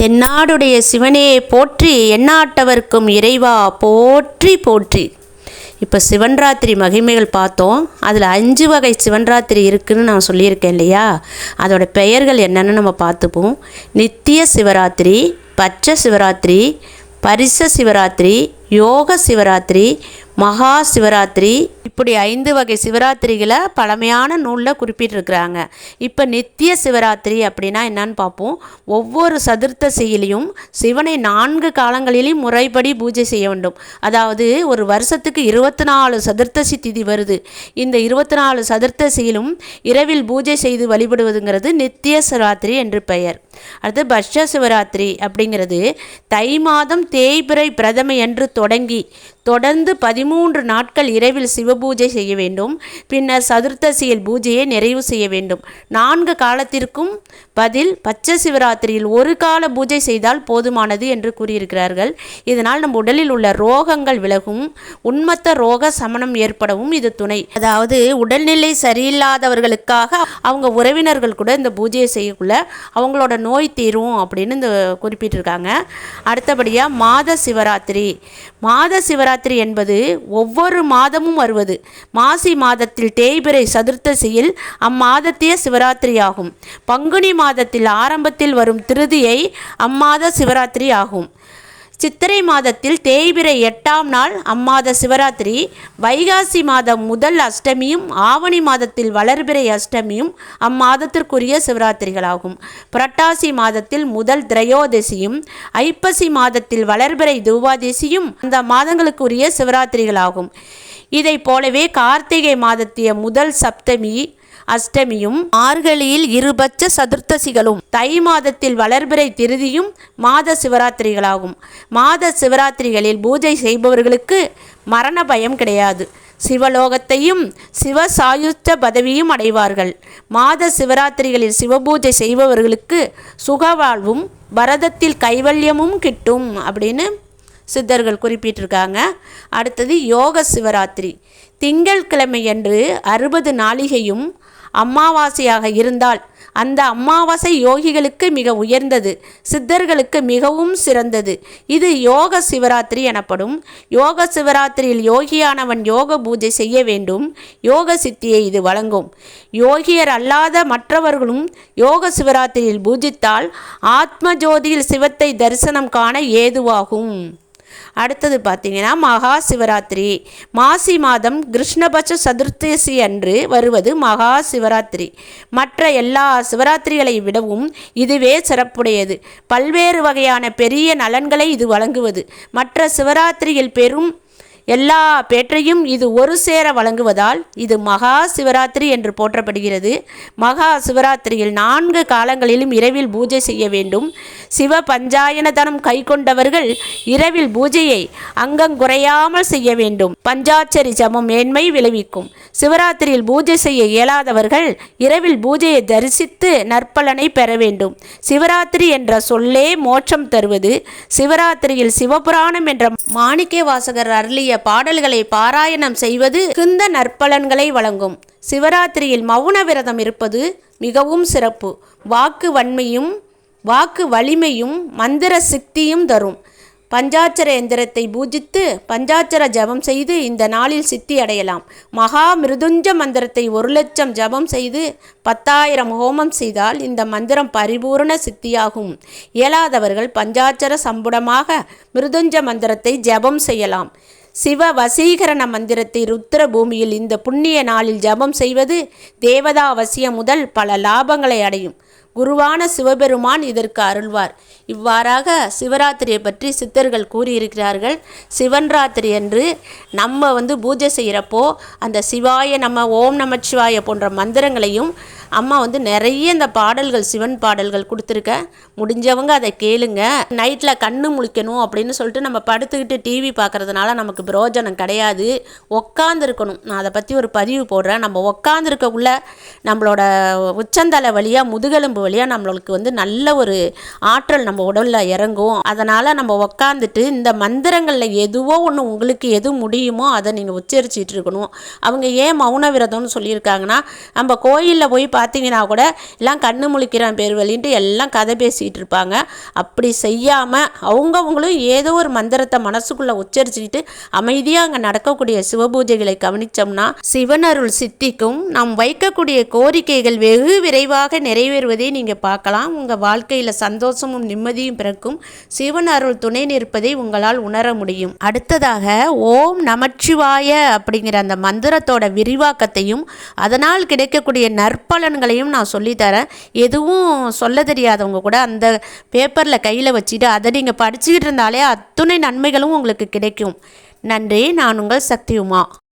தென்னாடுடைய சிவனே போற்றி எண்ணாட்டவர்க்கும் இறைவா போற்றி போற்றி. இப்போ சிவன்ராத்திரி மகிமைகள் பார்த்தோம். அதில் அஞ்சு வகை சிவன்ராத்திரி இருக்குதுன்னு நான் சொல்லியிருக்கேன் இல்லையா? அதோட பெயர்கள் என்னென்னு நம்ம பார்த்துப்போம். நித்திய சிவராத்திரி பச்சை சிவராத்திரி பரிச சிவராத்திரி யோக சிவராத்திரி மகா சிவராத்திரி இப்படி ஐந்து வகை சிவராத்திரிகளை பழமையான நூலில் குறிப்பிட்டிருக்கிறாங்க. இப்போ நித்திய சிவராத்திரி அப்படின்னா என்னன்னு பார்ப்போம் ஒவ்வொரு சதுர்த்தசியிலையும் சிவனை நான்கு காலங்களிலும் முறைப்படி பூஜை செய்ய வேண்டும். அதாவது ஒரு வருஷத்துக்கு இருபத்தி நாலு சதுர்த்தசி திதி வருது. இந்த இருபத்தி நாலு சதுர்த்தசியிலும் இரவில் பூஜை செய்து வழிபடுவதுங்கிறது நித்திய சிவராத்திரி என்று பெயர். அடுத்து பட்ச சிவராத்திரி அப்படிங்கிறது தை மாதம் தேய்பிறை பிரதமை என்று தொடங்கி தொடர்ந்து பதிமூன்று நாட்கள் இரவில் சிவபூஜை செய்ய வேண்டும். பின்னர் சதுர்த்தசியில் பூஜையை நிறைவு செய்ய வேண்டும். நான்கு காலத்திற்கும் பதில் பச்சை சிவராத்திரியில் ஒரு கால பூஜை செய்தால் போதுமானது என்று கூறியிருக்கிறார்கள். இதனால் நம் உடலில் உள்ள ரோகங்கள் விலகும். உண்மத்த ரோக சமணம் ஏற்படவும் இது துணை. அதாவது உடல்நிலை சரியில்லாதவர்களுக்காக அவங்க உறவினர்கள் கூட இந்த பூஜையை செய்யக்குள்ள அவங்களோட நோய் தீரும் அப்படின்னு இந்த குறிப்பிட்டிருக்காங்க. அடுத்தபடியாக மாத சிவராத்திரி. மாத சிவராத்திரி என்பது ஒவ்வொரு மாதமும் வருவது. மாசி மாதத்தில் தேய்பிறை சதுர்த்தசியில் அம்மாதத்திய சிவராத்திரி ஆகும் பங்குனி மாதத்தில் ஆரம்பத்தில் வரும் திருதியை அம்மாத சிவராத்திரி ஆகும். சித்திரை மாதத்தில் தேய்பிறை எட்டாம் நாள் அம்மாத சிவராத்திரி வைகாசி மாதம் முதல் அஷ்டமியும் ஆவணி மாதத்தில் வளர்பிறை அஷ்டமியும் அம்மாதத்திற்குரிய சிவராத்திரிகளாகும். புரட்டாசி மாதத்தில் முதல் திரையோதசியும் ஐப்பசி மாதத்தில் வளர்பிறை துவாதசியும் அந்த மாதங்களுக்குரிய சிவராத்திரிகளாகும். இதை போலவே கார்த்திகை மாதத்திய முதல் சப்தமி அஷ்டமியும் மார்கழியில் இருபட்ச சதுர்த்தசிகளும் தை மாதத்தில் வளர்பிறை திருதியும் மாத சிவராத்திரிகளாகும். மாத சிவராத்திரிகளில் பூஜை செய்பவர்களுக்கு மரண பயம் கிடையாது. சிவலோகத்தையும் சிவசாயுத்த பதவியும் அடைவார்கள். மாத சிவராத்திரிகளில் சிவபூஜை செய்பவர்களுக்கு சுகவாழ்வும் பரதத்தில் கைவல்யமும் கிட்டும் அப்படின்னு சித்தர்கள் குறிப்பிட்டிருக்காங்க. அடுத்தது யோக சிவராத்திரி. திங்கட்கிழமையன்று அறுபது நாளிகையும் அமாவாசையாக இருந்தால் அந்த அமாவாசை யோகிகளுக்கு மிக உயர்ந்தது. சித்தர்களுக்கு மிகவும் சிறந்தது. இது யோக சிவராத்திரி எனப்படும். யோக சிவராத்திரியில் யோகியானவன் யோக பூஜை செய்ய வேண்டும். யோக சித்தியை இது வழங்கும். யோகியர் அல்லாத மற்றவர்களும் யோக சிவராத்திரியில் பூஜித்தால் ஆத்ம ஜோதியில் சிவத்தை தரிசனம் காண ஏதுவாகும். அடுத்தது பார்த்தீங்கன்னா மகா சிவராத்திரி. மாசி மாதம் கிருஷ்ணபட்ச சதுர்த்தசி அன்று வருவது மகா சிவராத்திரி. மற்ற எல்லா சிவராத்திரிகளை விடவும் இதுவே சிறப்புடையது. பல்வேறு வகையான பெரிய நலன்களை இது வழங்குவது. மற்ற சிவராத்திரியில் பெரும் எல்லா பேற்றையும் இது ஒரு சேர வழங்குவதால் இது மகா சிவராத்திரி என்று போற்றப்படுகிறது. மகா சிவராத்திரியில் நான்கு காலங்களிலும் இரவில் பூஜை செய்ய வேண்டும். சிவ பஞ்சாயனதனம் கை கொண்டவர்கள் இரவில் பூஜையை அங்கங்குறையாமல் செய்ய வேண்டும். பஞ்சாட்சரி ஜமம் மேன்மை விளைவிக்கும். சிவராத்திரியில் பூஜை செய்ய இயலாதவர்கள் இரவில் பூஜையை தரிசித்து நற்பலனை பெற வேண்டும். சிவராத்திரி என்ற சொல்லே மோட்சம் தருவது. சிவராத்திரியில் சிவபுராணம் என்ற மாணிக்கே வாசகர் அருளிய பாடல்களை பாராயணம் செய்வது கிந்த நற்பலன்களை வழங்கும். சிவராத்திரியில் மௌன விரதம் இருப்பது மிகவும் சிறப்பு. வாக்கு வன்மையும் வாக்கு வலிமையும் மந்திர சித்தியும் தரும். பஞ்சாட்சர எந்திரத்தை பூஜித்து பஞ்சாட்சர ஜபம் செய்து இந்த நாளில் சித்தி அடையலாம். மகா மிருதுஞ்ச மந்திரத்தை ஒரு லட்சம் ஜபம் செய்து பத்தாயிரம் ஹோமம் செய்தால் இந்த மந்திரம் பரிபூரண சித்தியாகும். இயலாதவர்கள் பஞ்சாட்சர சம்புடமாக மிருதுஞ்ச மந்திரத்தை ஜபம் செய்யலாம். சிவ வசீகரண மந்திரத்தை ருத்திர பூமியில் இந்த புண்ணிய நாளில் ஜபம் செய்வது தேவதா அவசியம் முதல் பல லாபங்களை அடையும். குருவான சிவபெருமான் இதற்கு அருள்வார். இவ்வாறாக சிவராத்திரியை பற்றி சித்தர்கள் கூறியிருக்கிறார்கள். சிவன் ராத்திரி என்று நம்ம வந்து பூஜை செய்கிறப்போ அந்த சிவாய நம்ம ஓம் நமச்சிவாய போன்ற மந்திரங்களையும் அம்மா வந்து நிறைய இந்த பாடல்கள் சிவன் பாடல்கள் கொடுத்துருக்க. முடிஞ்சவங்க அதை கேளுங்க. நைட்டில் கண்ணு முழிக்கணும் அப்படின்னு சொல்லிட்டு நம்ம படுத்துக்கிட்டு டிவி பார்க்குறதுனால நமக்கு பிரயோஜனம் கிடையாது. உக்காந்துருக்கணும். நான் அதை பற்றி ஒரு பதிவு போடுறேன். நம்ம உக்காந்துருக்கக்குள்ள நம்மளோட உச்சந்தலை வழியாக முதுகெலும்பு வழியாக நம்மளுக்கு வந்து நல்ல ஒரு ஆற்றல் நம்ம உடலில் இறங்கும். அதனால் நம்ம உக்காந்துட்டு இந்த மந்திரங்களில் எதுவோ ஒன்று உங்களுக்கு எது முடியுமோ அதை நீங்கள் உச்சரிச்சிட்டு இருக்கணும். அவங்க ஏன் மௌன விரதம்னு சொல்லியிருக்காங்கன்னா நம்ம கோயிலில் போய் பார்த்தீங்கன்னா கூட எல்லாம் கண்ணு முழிக்கிறான் பேர் வழின்ட்டு எல்லாம் கதை பேசிக்கிட்டு இருப்பாங்க. அப்படி செய்யாமல் அவங்கவுங்களும் ஏதோ ஒரு மந்திரத்தை மனசுக்குள்ளே உச்சரிச்சுக்கிட்டு அமைதியாக அங்கே நடக்கக்கூடிய சிவபூஜைகளை கவனித்தோம்னா சிவனருள் சித்திக்கும் நாம் வைக்கக்கூடிய கோரிக்கைகள் வெகு விரைவாக நிறைவேறுவதை நீங்கள் பார்க்கலாம். உங்கள் வாழ்க்கையில் சந்தோஷமும் நிம்மதியும் பிறக்கும். சிவன் அருள் துணை நிற்பதை உங்களால் உணர முடியும். அடுத்ததாக ஓம் நமச்சிவாய அப்படிங்கிற அந்த மந்திரத்தோட விரிவாக்கத்தையும் அதனால் கிடைக்கக்கூடிய நற்பலன்களையும் நான் சொல்லித்தரேன். எதுவும் சொல்ல தெரியாதவங்க கூட அந்த பேப்பரில் கையில் வச்சுட்டு அதை நீங்கள் படிச்சுக்கிட்டு இருந்தாலே அத்துணை நன்மைகளும் உங்களுக்கு கிடைக்கும். நன்றி நான் உங்கள் சக்தியுமா?